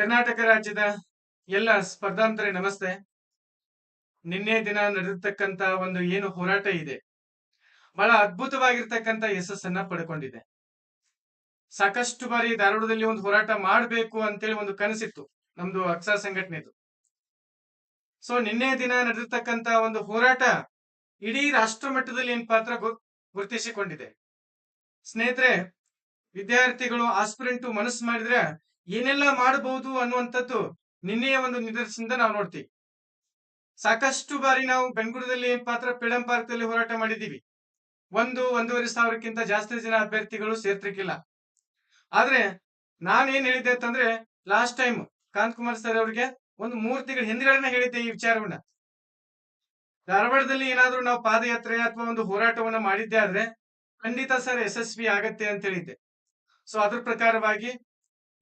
ಕರ್ನಾಟಕ ರಾಜ್ಯದ ಎಲ್ಲ ಸ್ಪರ್ಧಾಂತರೇ ನಮಸ್ತೆ. ನಿನ್ನೆ ದಿನ ನಡೆದಿರ್ತಕ್ಕಂತ ಒಂದು ಏನು ಹೋರಾಟ ಇದೆ. ಬಹಳ ಅದ್ಭುತವಾಗಿರ್ತಕ್ಕಂಥ ಯಶಸ್ಸನ್ನ ಪಡ್ಕೊಂಡಿದೆ. ಸಾಕಷ್ಟು ಬಾರಿ ಧಾರವಾಡದಲ್ಲಿ ಒಂದು ಹೋರಾಟ ಮಾಡಬೇಕು ಅಂತೇಳಿ ಒಂದು ಕನಸಿತ್ತು ನಮ್ದು ಅಕ್ಸಾ ಸಂಘಟನೆದು. ಸೊ ನಿನ್ನೆ ದಿನ ನಡೆದಿರ್ತಕ್ಕಂತ ಒಂದು ಹೋರಾಟ ಇಡೀ ರಾಷ್ಟ್ರ ಮಟ್ಟದಲ್ಲಿ ಏನ್ ಪಾತ್ರ ಗುರುತಿಸಿಕೊಂಡಿದೆ. ಸ್ನೇಹಿತರೆ, ವಿದ್ಯಾರ್ಥಿಗಳು ಆಸ್ಪಿರೆಂಟು ಮನಸ್ಸು ಮಾಡಿದ್ರೆ ಏನೆಲ್ಲ ಮಾಡಬಹುದು ಅನ್ನುವಂಥದ್ದು ನಿನ್ನೆಯ ಒಂದು ನಿದರ್ಶನದಿಂದ ನಾವು ನೋಡ್ತೀವಿ. ಸಾಕಷ್ಟು ಬಾರಿ ನಾವು ಬೆಂಗಳೂರಲ್ಲಿ ಏನ್ ಪಾತ್ರ ಫ್ರೀಡಂ ಪಾರ್ಕ್ ದಲ್ಲಿ ಹೋರಾಟ ಮಾಡಿದೀವಿ ಒಂದು, ಒಂದೂವರೆ ಸಾವಿರಕ್ಕಿಂತ ಜಾಸ್ತಿ ಜನ ಅಭ್ಯರ್ಥಿಗಳು ಸೇರ್ತಿರ್ಕಿಲ್ಲ ಆದ್ರೆ ನಾನೇನ್ ಹೇಳಿದ್ದೆ ಅಂತಂದ್ರೆ last time Kanth Kumar sir ಅವರಿಗೆ ಒಂದು ಮೂರು ತಿಂಗಳ ಹಿಂದ್ಗಡೆನೆ ಹೇಳಿದ್ದೆ ಈ ವಿಚಾರವನ್ನ. ಧಾರವಾಡದಲ್ಲಿ ಏನಾದ್ರೂ ನಾವು ಪಾದಯಾತ್ರೆ ಅಥವಾ ಒಂದು ಹೋರಾಟವನ್ನ ಮಾಡಿದ್ದೆ ಆದ್ರೆ ಖಂಡಿತ ಸರ್ ಯಶಸ್ವಿ ಆಗತ್ತೆ ಅಂತ ಹೇಳಿದ್ದೆ. ಸೊ ಅದ್ರ ಪ್ರಕಾರವಾಗಿ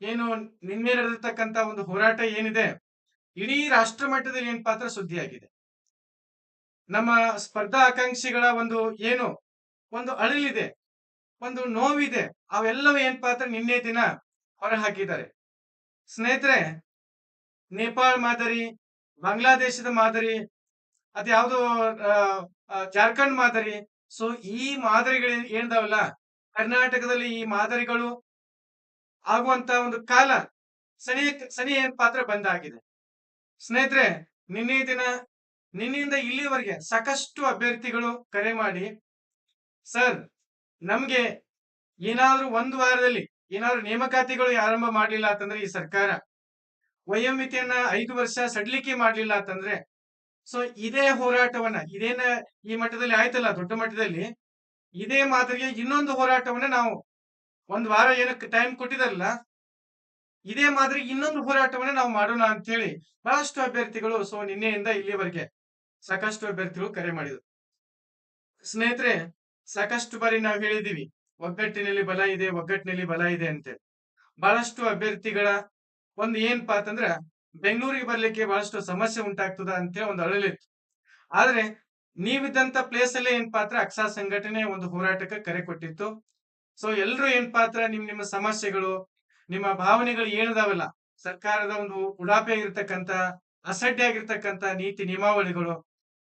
ಏನು ನಿನ್ನೆ ನಡೆದಿರ್ತಕ್ಕಂತ ಒಂದು ಹೋರಾಟ ಏನಿದೆ? ಇಡೀ ರಾಷ್ಟ್ರ ಮಟ್ಟದಲ್ಲಿ ಏನ್ ಪಾತ್ರ ಸುದ್ದಿಯಾಗಿದೆ? ನಮ್ಮ ಸ್ಪರ್ಧಾ ಆಕಾಂಕ್ಷಿಗಳ ಒಂದು ಏನು? ಒಂದು ಅಳಿಲಿದೆ. ಒಂದು ನೋವಿದೆ. ಅವೆಲ್ಲವೂ ಏನ್ ಪಾತ್ರ ನಿನ್ನೆ ದಿನ ಹೊರ ಹಾಕಿದ್ದಾರೆ ಸ್ನೇಹಿತರೆ, ನೇಪಾಳ ಮಾದರಿ, ಬಾಂಗ್ಲಾದೇಶದ ಮಾದರಿ ಅದ್ಯಾವುದೋ ಜಾರ್ಖಂಡ್ ಮಾದರಿ. ಸೊ, ಈ ಮಾದರಿಗಳು ಏನಿದಾವಲ್ಲ ಕರ್ನಾಟಕದಲ್ಲಿ ಈ ಮಾದರಿಗಳು ಆಗುವಂತ ಒಂದು ಕಾಲ ಸನಿ ಸನಿ ಏನ್ ಪಾತ್ರ ಬಂದಾಗಿದೆ. ಸ್ನೇಹಿತರೆ, ನಿನ್ನೆ ದಿನ ನಿನ್ನಿಂದ ಇಲ್ಲಿವರೆಗೆ ಸಾಕಷ್ಟು ಅಭ್ಯರ್ಥಿಗಳು ಕರೆ ಮಾಡಿ, ಸರ್, ನಮ್ಗೆ ಏನಾದ್ರೂ ಒಂದು ವಾರದಲ್ಲಿ ಏನಾದ್ರು ನೇಮಕಾತಿಗಳು ಆರಂಭ ಮಾಡಲಿಲ್ಲ ಅಂತಂದ್ರೆ ಈ ಸರ್ಕಾರ ವಯೋಮಿತಿಯನ್ನ ಐದು ವರ್ಷ ಸಡಿಲಿಕೆ ಮಾಡಲಿಲ್ಲ ಅಂತಂದ್ರೆ, ಸೊ ಇದೇ ಹೋರಾಟವನ್ನ, ಇದೇನ ಈ ಮಟ್ಟದಲ್ಲಿ ಆಯ್ತಲ್ಲ, ದೊಡ್ಡ ಮಟ್ಟದಲ್ಲಿ, ಇದೇ ಮಾದರಿಗೆ ಇನ್ನೊಂದು ಹೋರಾಟವನ್ನ ನಾವು ಒಂದ್ ವಾರ ಏನಕ್ಕೆ ಟೈಮ್ ಕೊಟ್ಟಿದಲ್ಲ ಇದೇ ಮಾದರಿ ಇನ್ನೊಂದು ಹೋರಾಟವನ್ನ ನಾವು ಮಾಡೋಣ ಅಂತ ಹೇಳಿ ಬಹಳಷ್ಟು ಅಭ್ಯರ್ಥಿಗಳು ಸೊ ನಿನ್ನೆಯಿಂದ ಇಲ್ಲಿವರೆಗೆ ಸಾಕಷ್ಟು ಅಭ್ಯರ್ಥಿಗಳು ಕರೆ ಮಾಡಿದ್ರು. ಸ್ನೇಹಿತರೆ, ಸಾಕಷ್ಟು ಬಾರಿ ನಾವು ಹೇಳಿದೀವಿ ಒಗ್ಗಟ್ಟಿನಲ್ಲಿ ಬಲ ಇದೆ, ಒಗ್ಗಟ್ಟಿನಲ್ಲಿ ಬಲ ಇದೆ ಅಂತ. ಬಹಳಷ್ಟು ಅಭ್ಯರ್ಥಿಗಳ ಒಂದು ಏನಪ್ಪಾ ಅಂತಂದ್ರ ಬೆಂಗಳೂರಿಗೆ ಬರ್ಲಿಕ್ಕೆ ಬಹಳಷ್ಟು ಸಮಸ್ಯೆ ಉಂಟಾಗ್ತದ ಅಂತೇಳಿ ಒಂದು ಅಳಲಿತ್ತು ಆದ್ರೆ, ನೀವಿದ್ದಂತ ಪ್ಲೇಸ್ ಅಲ್ಲೇ ಏನ್ ಪಾತ್ರ ಅಕ್ಸಾ ಸಂಘಟನೆ ಒಂದು ಹೋರಾಟಕ್ಕೆ ಕರೆ ಕೊಟ್ಟಿತ್ತು. ಸೊ ಎಲ್ರು ಏನ್ ಪಾತ್ರ? ನಿಮ್, ನಿಮ್ಮ ಸಮಸ್ಯೆಗಳು, ನಿಮ್ಮ ಭಾವನೆಗಳು ಏನದಾವಲ್ಲ? ಸರ್ಕಾರದ ಒಂದು ಉಡಾಪೆ ಆಗಿರ್ತಕ್ಕಂತ ಅಸಡ್ಡೆ ಆಗಿರ್ತಕ್ಕಂತ ನೀತಿ ನಿಯಮಾವಳಿಗಳು,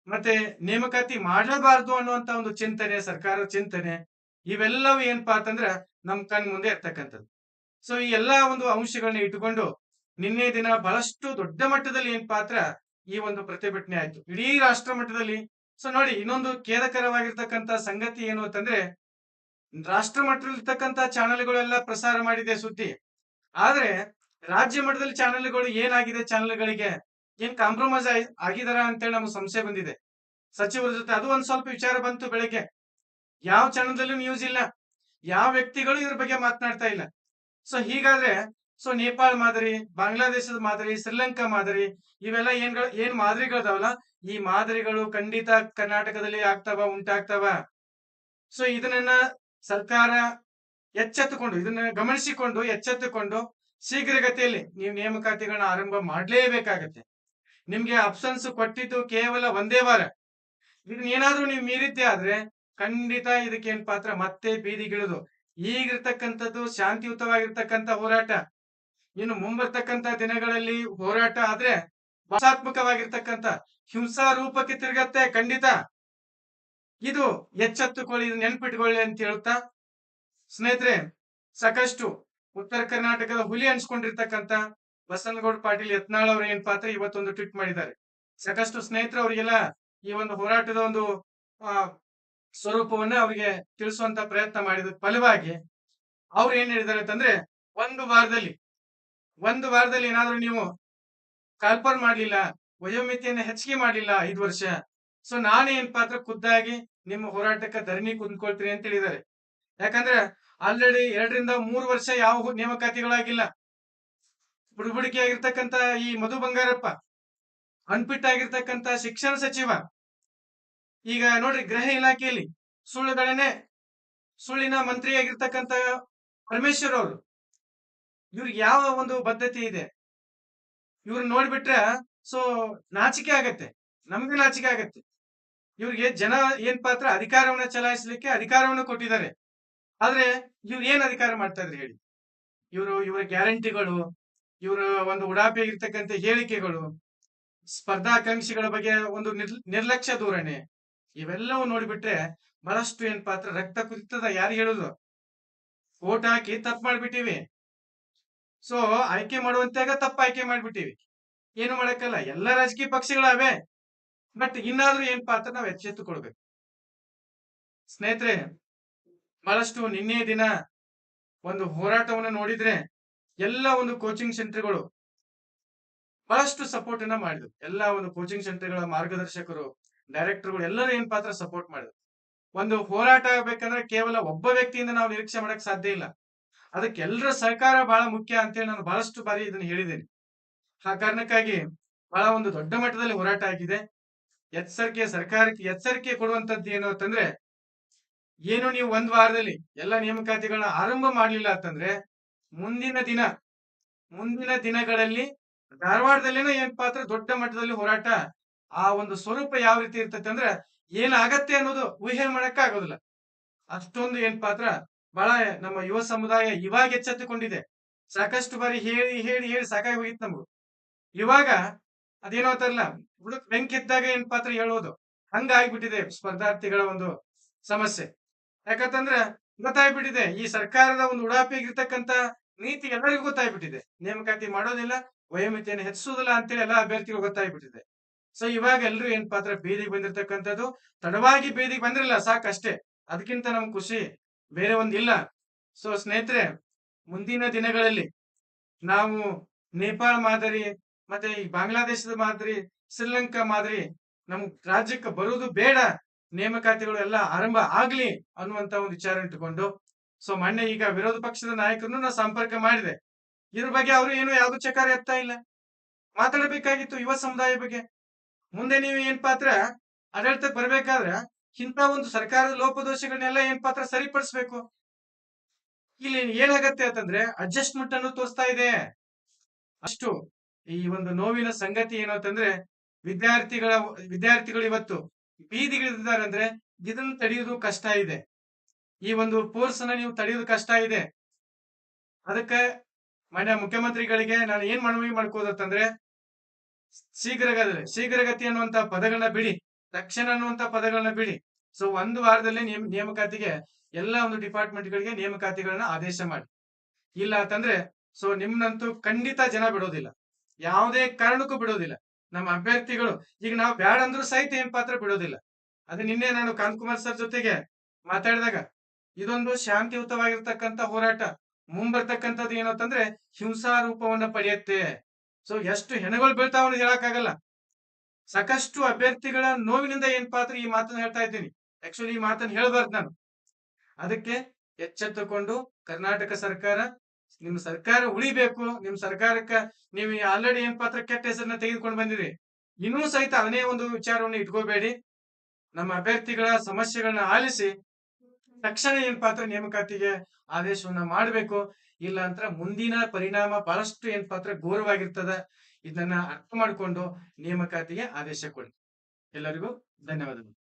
ಮತ್ತೆ ನೇಮಕಾತಿ ಮಾಡಲೇಬಾರದು ಅನ್ನುವಂತ ಒಂದು ಚಿಂತನೆ, ಸರ್ಕಾರದ ಚಿಂತನೆ, ಇವೆಲ್ಲವೂ ಏನಪ್ಪಾ ಅಂತಂದ್ರ ನಮ್ ಕಣ್ ಮುಂದೆ ಇರ್ತಕ್ಕಂಥದ್ದು. ಸೊ ಈ ಎಲ್ಲಾ ಒಂದು ಅಂಶಗಳನ್ನ ಇಟ್ಟುಕೊಂಡು ನಿನ್ನೆ ದಿನ ಬಹಳಷ್ಟು ದೊಡ್ಡ ಮಟ್ಟದಲ್ಲಿ ಏನ್ ಪಾತ್ರ? ಈ ಒಂದು ಪ್ರತಿಭಟನೆ ಆಯ್ತು. ಇಡೀ ರಾಷ್ಟ್ರ ಮಟ್ಟದಲ್ಲಿ. ಸೊ ನೋಡಿ, ಇನ್ನೊಂದು ಖೇದಕರವಾಗಿರ್ತಕ್ಕಂತ ಸಂಗತಿ ಏನು ಅಂತಂದ್ರೆ ರಾಷ್ಟ್ರ ಮಟ್ಟದಲ್ಲಿ ಇರ್ತಕ್ಕಂತ ಚಾನೆಲ್ಗಳೆಲ್ಲ ಪ್ರಸಾರ ಮಾಡಿದೆ ಸುದ್ದಿ. ಆದ್ರೆ ರಾಜ್ಯ ಮಟ್ಟದಲ್ಲಿ ಚಾನೆಲ್ಗಳು ಏನಾಗಿದೆ ಚಾನೆಲ್ಗಳಿಗೆ? ಏನ್ ಕಾಂಪ್ರಮೈಸ್ ಆಗಿದಾರ ಅಂತೇಳಿ ನಮ್ಗೆ ಸಂಶಯ ಬಂದಿದೆ. ಸಚಿವರ ಜೊತೆ ಅದು ಒಂದ್ ಸ್ವಲ್ಪ ವಿಚಾರ ಬಂತು ಬೆಳಗ್ಗೆ. ಯಾವ ಚಾನಲ್ದಲ್ಲೂ ನ್ಯೂಸ್ ಇಲ್ಲ. ಯಾವ ವ್ಯಕ್ತಿಗಳು ಇದ್ರ ಬಗ್ಗೆ ಮಾತನಾಡ್ತಾ ಇಲ್ಲ. ಸೊ ಹೀಗಾದ್ರೆ ಸೊ ನೇಪಾಳ ಮಾದರಿ, ಬಾಂಗ್ಲಾದೇಶದ ಮಾದರಿ, ಶ್ರೀಲಂಕಾ ಮಾದರಿ, ಇವೆಲ್ಲ ಏನ್ ಏನ್ ಮಾದರಿಗಳದಾವಲ್ಲ? ಈ ಮಾದರಿಗಳು ಖಂಡಿತ ಕರ್ನಾಟಕದಲ್ಲಿ ಆಗ್ತಾವ, ಉಂಟಾಗ್ತಾವ. ಸೊ ಇದನ್ನ ಸರ್ಕಾರ ಎಚ್ಚೆತ್ತುಕೊಂಡು, ಇದನ್ನ ಗಮನಿಸಿಕೊಂಡು, ಎಚ್ಚೆತ್ತುಕೊಂಡು ಶೀಘ್ರಗತಿಯಲ್ಲಿ ನೀವು ನೇಮಕಾತಿಗಳನ್ನ ಆರಂಭ ಮಾಡಲೇಬೇಕಾಗತ್ತೆ. ನಿಮ್ಗೆ ಆಪ್ಷನ್ಸ್ ಕೊಟ್ಟಿದ್ದು ಕೇವಲ ಒಂದೇ ವಾರ. ಇದನ್ನ ಏನಾದ್ರೂ ನೀವು ಮೀರಿದ್ದೆ ಆದ್ರೆ ಖಂಡಿತ ಇದಕ್ಕೇನ್ ಪಾತ್ರ? ಮತ್ತೆ ಬೀದಿಗಿಳಿದು ಈಗಿರ್ತಕ್ಕಂಥದ್ದು ಶಾಂತಿಯುತವಾಗಿರ್ತಕ್ಕಂಥ ಹೋರಾಟ. ಇನ್ನು ಮುಂಬರ್ತಕ್ಕಂತ ದಿನಗಳಲ್ಲಿ ಹೋರಾಟ ಆದ್ರೆ ಭಾಷಾತ್ಮಕವಾಗಿರ್ತಕ್ಕಂಥ ಹಿಂಸಾ ರೂಪಕ್ಕೆ ತಿರುಗತ್ತೆ ಖಂಡಿತ. ಇದು ಎಚ್ಚೆತ್ತುಕೊಳ್ಳಿ, ಇದು ನೆನ್ಪಿಟ್ಕೊಳ್ಳಿ ಅಂತ ಹೇಳ್ತಾ ಸ್ನೇಹಿತರೆ, ಸಾಕಷ್ಟು ಉತ್ತರ ಕರ್ನಾಟಕದ ಹುಲಿ ಅನ್ಸ್ಕೊಂಡಿರ್ತಕ್ಕಂತ ಬಸನಗೌಡ ಪಾಟೀಲ್ ಯತ್ನಾಳ್ ಅವ್ರ ಏನ್ ಪಾತ್ರ ಇವತ್ತೊಂದು ಟ್ವೀಟ್ ಮಾಡಿದ್ದಾರೆ. ಸಾಕಷ್ಟು ಸ್ನೇಹಿತರು ಅವರಿಗೆಲ್ಲ ಈ ಒಂದು ಹೋರಾಟದ ಒಂದು ಸ್ವರೂಪವನ್ನ ಅವರಿಗೆ ತಿಳಿಸುವಂತ ಪ್ರಯತ್ನ ಮಾಡಿದ ಫಲವಾಗಿ ಅವ್ರು ಏನ್ ಹೇಳಿದ್ದಾರೆ ಅಂತಂದ್ರೆ, ಒಂದು ವಾರದಲ್ಲಿ ಒಂದು ವಾರದಲ್ಲಿ ಏನಾದ್ರೂ ನೀವು ಕಾಲ್ಪರ್ ಮಾಡ್ಲಿಲ್ಲ, ವಯೋಮಿತಿಯನ್ನು ಹೆಚ್ಚಿಗೆ ಮಾಡ್ಲಿಲ್ಲ ಐದು ವರ್ಷ ಸೊ ನಾನೇ ಏನ್ ಪಾತ್ರ ಖುದ್ದಾಗಿ ನಿಮ್ಮ ಹೋರಾಟಕ್ಕೆ ಧರಣಿ ಕುಂದ್ಕೊಳ್ತೀನಿ ಅಂತ ಹೇಳಿದ್ದಾರೆ. ಯಾಕಂದ್ರೆ ಆಲ್ರೆಡಿ ಎರಡರಿಂದ ಮೂರು ವರ್ಷ ಯಾವ ನೇಮಕಾತಿಗಳಾಗಿಲ್ಲ. ಬುಡುಬುಡಿಕೆ ಆಗಿರ್ತಕ್ಕಂತ ಈ ಮಧು ಬಂಗಾರಪ್ಪ ಅನ್ಫಿಟ್ ಆಗಿರ್ತಕ್ಕಂತ ಶಿಕ್ಷಣ ಸಚಿವ, ಈಗ ನೋಡ್ರಿ ಗೃಹ ಇಲಾಖೆಯಲ್ಲಿ ಸುಳ್ಳುಗಳನ್ನೇ ಸುಳ್ಳಿನ ಮಂತ್ರಿ ಆಗಿರ್ತಕ್ಕಂತ ಪರಮೇಶ್ವರ್ ಅವರು, ಇವ್ರಿಗೆ ಯಾವ ಒಂದು ಬದ್ಧತೆ ಇದೆ? ಇವ್ರು ನೋಡ್ಬಿಟ್ರೆ ಸೊ ನಾಚಿಕೆ ಆಗತ್ತೆ. ನಮ್ಗೆ ನಾಚಿಕೆ ಆಗತ್ತೆ. ಇವ್ರಿಗೆ ಜನ ಏನ್ ಪಾತ್ರ ಅಧಿಕಾರವನ್ನ ಚಲಾಯಿಸಲಿಕ್ಕೆ ಅಧಿಕಾರವನ್ನು ಕೊಟ್ಟಿದ್ದಾರೆ. ಆದ್ರೆ ಇವ್ರು ಏನ್ ಅಧಿಕಾರ ಮಾಡ್ತಾ ಇದ್ರಿ ಹೇಳಿ? ಇವರು ಇವರ ಗ್ಯಾರಂಟಿಗಳು, ಇವರ ಒಂದು ಉಡಾಪಿಯಾಗಿರ್ತಕ್ಕಂಥ ಹೇಳಿಕೆಗಳು, ಸ್ಪರ್ಧಾಕಾಂಕ್ಷಿಗಳ ಬಗ್ಗೆ ಒಂದು ನಿರ್ ನಿರ್ಲಕ್ಷ್ಯ ಧೋರಣೆ, ಇವೆಲ್ಲವೂ ನೋಡಿಬಿಟ್ರೆ ಬಹಳಷ್ಟು ಏನ್ ಪಾತ್ರ ರಕ್ತ ಕುದಿತದ ಯಾರು ಹೇಳುದು? ಓಟ್ ಹಾಕಿ ತಪ್ಪು ಮಾಡ್ಬಿಟ್ಟಿವಿ. ಸೊ ಆಯ್ಕೆ ಮಾಡುವಂತಾಗ ತಪ್ಪು ಆಯ್ಕೆ ಮಾಡ್ಬಿಟ್ಟಿವಿ. ಏನು ಮಾಡಕ್ಕಲ್ಲ? ಎಲ್ಲ ರಾಜಕೀಯ ಪಕ್ಷಗಳವೆ. ಬಟ್ ಇನ್ನಾದ್ರೂ ಏನ್ ಪಾತ್ರ ನಾವ್ ಎಚ್ಚೆತ್ತುಕೊಳ್ಬೇಕು. ಸ್ನೇಹಿತರೆ, ಬಹಳಷ್ಟು ನಿನ್ನೆ ದಿನ ಒಂದು ಹೋರಾಟವನ್ನು ನೋಡಿದ್ರೆ ಎಲ್ಲ ಒಂದು ಕೋಚಿಂಗ್ ಸೆಂಟರ್ಗಳು ಬಹಳಷ್ಟು ಸಪೋರ್ಟ್ ಅನ್ನ ಮಾಡಿದ್ರು. ಎಲ್ಲ ಒಂದು ಕೋಚಿಂಗ್ ಸೆಂಟರ್ಗಳ ಮಾರ್ಗದರ್ಶಕರು ಡೈರೆಕ್ಟರ್ಗಳು ಎಲ್ಲರೂ ಏನ್ ಪಾತ್ರ ಸಪೋರ್ಟ್ ಮಾಡಿದ್ರು. ಒಂದು ಹೋರಾಟ ಆಗ್ಬೇಕಂದ್ರೆ ಕೇವಲ ಒಬ್ಬ ವ್ಯಕ್ತಿಯಿಂದ ನಾವು ನಿರೀಕ್ಷೆ ಮಾಡಕ್ ಸಾಧ್ಯ ಇಲ್ಲ. ಅದಕ್ಕೆ ಎಲ್ಲರ ಸಹಕಾರ ಬಹಳ ಮುಖ್ಯ ಅಂತೇಳಿ ನಾನು ಬಹಳಷ್ಟು ಬಾರಿ ಇದನ್ನ ಹೇಳಿದ್ದೇನೆ. ಆ ಕಾರಣಕ್ಕಾಗಿ ಬಹಳ ಒಂದು ದೊಡ್ಡ ಮಟ್ಟದಲ್ಲಿ ಹೋರಾಟ ಆಗಿದೆ. ಎಚ್ಚರಿಕೆ, ಸರ್ಕಾರಕ್ಕೆ ಎಚ್ಚರಿಕೆ ಕೊಡುವಂತದ್ದು ಏನು ಅಂತಂದ್ರೆ, ಏನು ನೀವು ಒಂದ್ ವಾರದಲ್ಲಿ ಎಲ್ಲ ನೇಮಕಾತಿಗಳನ್ನ ಆರಂಭ ಮಾಡಲಿಲ್ಲ ಅಂತಂದ್ರೆ, ಮುಂದಿನ ದಿನ, ಮುಂದಿನ ದಿನಗಳಲ್ಲಿ ಧಾರವಾಡದಲ್ಲಿನ ಏನ್ ಪಾತ್ರ ದೊಡ್ಡ ಮಟ್ಟದಲ್ಲಿ ಹೋರಾಟ, ಆ ಒಂದು ಸ್ವರೂಪ ಯಾವ ರೀತಿ ಇರ್ತೈತೆ ಅಂದ್ರೆ, ಏನಾಗತ್ತೆ ಅನ್ನೋದು ಊಹೆ ಮಾಡಕ್ಕ ಆಗೋದಿಲ್ಲ ಅಷ್ಟೊಂದು ಏನ್ ಪಾತ್ರ ಬಹಳ ನಮ್ಮ ಯುವ ಸಮುದಾಯ ಇವಾಗ ಎಚ್ಚೆತ್ತುಕೊಂಡಿದೆ. ಸಾಕಷ್ಟು ಬಾರಿ ಹೇಳಿ ಹೇಳಿ ಹೇಳಿ ಸಾಕಾಗಿ ಹೋಗಿತ್ತು ನಮಗೂ. ಇವಾಗ ಅದೇನೋ ಅಂತಾರಲ್ಲ ಹುಡುಕ್ ಬೆಂಕಿ ಇದ್ದಾಗ ಏನ್ ಪಾತ್ರ ಹೇಳೋದು? ಹಂಗಾಗ್ಬಿಟ್ಟಿದೆ ಸ್ಪರ್ಧಾರ್ಥಿಗಳ ಒಂದು ಸಮಸ್ಯೆ. ಯಾಕಂತಂದ್ರೆ ಗೊತ್ತಾಗ್ಬಿಟ್ಟಿದೆ, ಈ ಸರ್ಕಾರದ ಒಂದು ಉಡಾಪಿಗಿರ್ತಕ್ಕಂತ ನೀತಿ ಎಲ್ಲರಿಗೂ ಗೊತ್ತಾಗ್ಬಿಟ್ಟಿದೆ. ನೇಮಕಾತಿ ಮಾಡೋದಿಲ್ಲ, ವಯೋಮಿತಿಯನ್ನು ಹೆಚ್ಚಿಸೋದಿಲ್ಲ ಅಂತೇಳಿ ಎಲ್ಲಾ ಅಭ್ಯರ್ಥಿಗಳು ಗೊತ್ತಾಗ್ಬಿಟ್ಟಿದೆ. ಸೊ ಇವಾಗ ಎಲ್ಲರೂ ಏನ್ ಪಾತ್ರ? ಬೀದಿಗೆ ಬಂದಿರತಕ್ಕಂಥದ್ದು ತಡವಾಗಿ ಬೀದಿಗೆ ಬಂದಿರಲ್ಲ, ಸಾಕಷ್ಟೇ. ಅದಕ್ಕಿಂತ ನಮ್ ಖುಷಿ ಬೇರೆ ಒಂದಿಲ್ಲ ಸೊ ಸ್ನೇಹಿತರೆ, ಮುಂದಿನ ದಿನಗಳಲ್ಲಿ ನಾವು ನೇಪಾಳ ಮಾದರಿ ಮತ್ತೆ ಈ ಬಾಂಗ್ಲಾದೇಶದ ಮಾದರಿ, ಶ್ರೀಲಂಕಾ ಮಾದರಿ, ನಮ್ ರಾಜ್ಯಕ್ಕೆ ಬರುವುದು ಬೇಡ, ನೇಮಕಾತಿಗಳು ಎಲ್ಲ ಆರಂಭ ಆಗ್ಲಿ ಅನ್ನುವಂತ ಒಂದು ವಿಚಾರ ಇಟ್ಟುಕೊಂಡು, ಸೊ ಮೊನ್ನೆ ಈಗ ವಿರೋಧ ಪಕ್ಷದ ನಾಯಕರನ್ನು ನಾ ಸಂಪರ್ಕ ಮಾಡಿದೆ. ಇದ್ರ ಬಗ್ಗೆ ಅವರು ಏನು ಯಾವ್ದು ಚಕಾರ ಎತ್ತಾ ಇಲ್ಲ. ಮಾತಾಡಬೇಕಾಗಿತ್ತು ಯುವ ಸಮುದಾಯ ಬಗ್ಗೆ. ಮುಂದೆ ನೀವು ಏನ್ ಪಾತ್ರ ಆಡಳಿತಕ್ಕೆ ಬರ್ಬೇಕಾದ್ರೆ ಇಂತ ಒಂದು ಸರ್ಕಾರದ ಲೋಪದೋಷಗಳನ್ನೆಲ್ಲ ಏನ್ ಪಾತ್ರ ಸರಿಪಡಿಸ್ಬೇಕು? ಇಲ್ಲಿ ಏನಾಗತ್ತೆ ಅಂತಂದ್ರೆ ಅಡ್ಜಸ್ಟ್ಮೆಂಟ್ ಅನ್ನು ತೋರಿಸ್ತಾ ಇದೆ. ಅಷ್ಟು. ಈ ಒಂದು ನೋವಿನ ಸಂಗತಿ ಏನು ಅಂತಂದ್ರೆ, ವಿದ್ಯಾರ್ಥಿಗಳ, ವಿದ್ಯಾರ್ಥಿಗಳು ಇವತ್ತು ಬೀದಿಗಿಳಿದಿದ್ದಾರೆ ಅಂದ್ರೆ ಇದನ್ನು ತಡೆಯೋದು ಕಷ್ಟ ಇದೆ. ಈ ಒಂದು ಫೋರ್ಸ್ ಅನ್ನ ನೀವು ತಡೆಯೋದು ಕಷ್ಟ ಇದೆ. ಅದಕ್ಕೆ ಮಾನ್ಯ ಮುಖ್ಯಮಂತ್ರಿಗಳಿಗೆ ನಾನು ಏನ್ ಮನವಿ ಮಾಡ್ಕೋದಂತಂದ್ರೆ ಶೀಘ್ರಗತಿ ಶೀಘ್ರಗತಿ ಅನ್ನುವಂತ ಪದಗಳನ್ನ ಬಿಡಿ, ತಕ್ಷಣ ಅನ್ನುವಂತ ಪದಗಳನ್ನ ಬಿಡಿ. ಸೊ ಒಂದು ವಾರದಲ್ಲಿ ನೇಮ, ನೇಮಕಾತಿಗೆ ಎಲ್ಲ ಒಂದು ಡಿಪಾರ್ಟ್ಮೆಂಟ್ ಗಳಿಗೆ ನೇಮಕಾತಿಗಳನ್ನ ಆದೇಶ ಮಾಡಿ. ಇಲ್ಲ ಅಂತಂದ್ರೆ ಸೊ ನಿಮ್ನಂತೂ ಖಂಡಿತ ಜನ ಬಿಡೋದಿಲ್ಲ. ಯಾವುದೇ ಕಾರಣಕ್ಕೂ ಬಿಡೋದಿಲ್ಲ. ನಮ್ಮ ಅಭ್ಯರ್ಥಿಗಳು, ಈಗ ನಾವು ಬ್ಯಾಡ ಅಂದ್ರೂ ಸಹಿತ ಏನ್ ಪಾತ್ರ ಬಿಡೋದಿಲ್ಲ. ಅದೇ ನಿನ್ನೆ ನಾನು ಕಾಂತಕುಮಾರ್ ಸರ್ ಜೊತೆಗೆ ಮಾತಾಡಿದಾಗ, ಇದೊಂದು ಶಾಂತಿಯುತವಾಗಿರ್ತಕ್ಕಂತ ಹೋರಾಟ. ಮುಂಬರ್ತಕ್ಕಂಥದ್ದು ಏನು ಅಂತಂದ್ರೆ ಹಿಂಸಾ ರೂಪವನ್ನ ಪಡೆಯುತ್ತೆ. ಸೊ ಎಷ್ಟು ಹೆಣಗಳು ಬೀಳ್ತಾವ ಅನ್ನೋದು ಹೇಳಕ್ಕಾಗಲ್ಲ. ಸಾಕಷ್ಟು ಅಭ್ಯರ್ಥಿಗಳ ನೋವಿನಿಂದ ಏನ್ ಪಾತ್ರ ಈ ಮಾತನ್ನ ಹೇಳ್ತಾ ಇದ್ದೀನಿ. ಆಕ್ಚುಲಿ ಈ ಮಾತನ್ನ ಹೇಳ್ಬಾರ್ದು ನಾನು. ಅದಕ್ಕೆ ಎಚ್ಚೆತ್ತುಕೊಂಡು ಕರ್ನಾಟಕ ಸರ್ಕಾರ ನಿಮ್ ಸರ್ಕಾರ ಉಳಿಬೇಕು ನಿಮ್ ಸರ್ಕಾರಕ್ಕ ನೀವು ಆಲ್ರೆಡಿ ಏನ್ ಪಾತ್ರ ಕೆಟ್ಟ ಹೆಸರನ್ನ ತೆಗೆದುಕೊಂಡು ಬಂದಿರಿ. ಇನ್ನೂ ಸಹಿತ ಅದನ್ನೇ ಒಂದು ವಿಚಾರವನ್ನು ಇಟ್ಕೋಬೇಡಿ. ನಮ್ಮ ಅಭ್ಯರ್ಥಿಗಳ ಸಮಸ್ಯೆಗಳನ್ನ ಆಲಿಸಿ, ತಕ್ಷಣ ಏನ್ ಪಾತ್ರ ನೇಮಕಾತಿಗೆ ಆದೇಶವನ್ನ ಮಾಡಬೇಕು. ಇಲ್ಲ ಮುಂದಿನ ಪರಿಣಾಮ ಬಹಳಷ್ಟು ಏನ್ ಪಾತ್ರ ಘೋರವಾಗಿರ್ತದ. ಇದನ್ನ ಅರ್ಥ ಮಾಡಿಕೊಂಡು ನೇಮಕಾತಿಗೆ ಆದೇಶ ಕೊಡಿ. ಎಲ್ಲರಿಗೂ ಧನ್ಯವಾದಗಳು.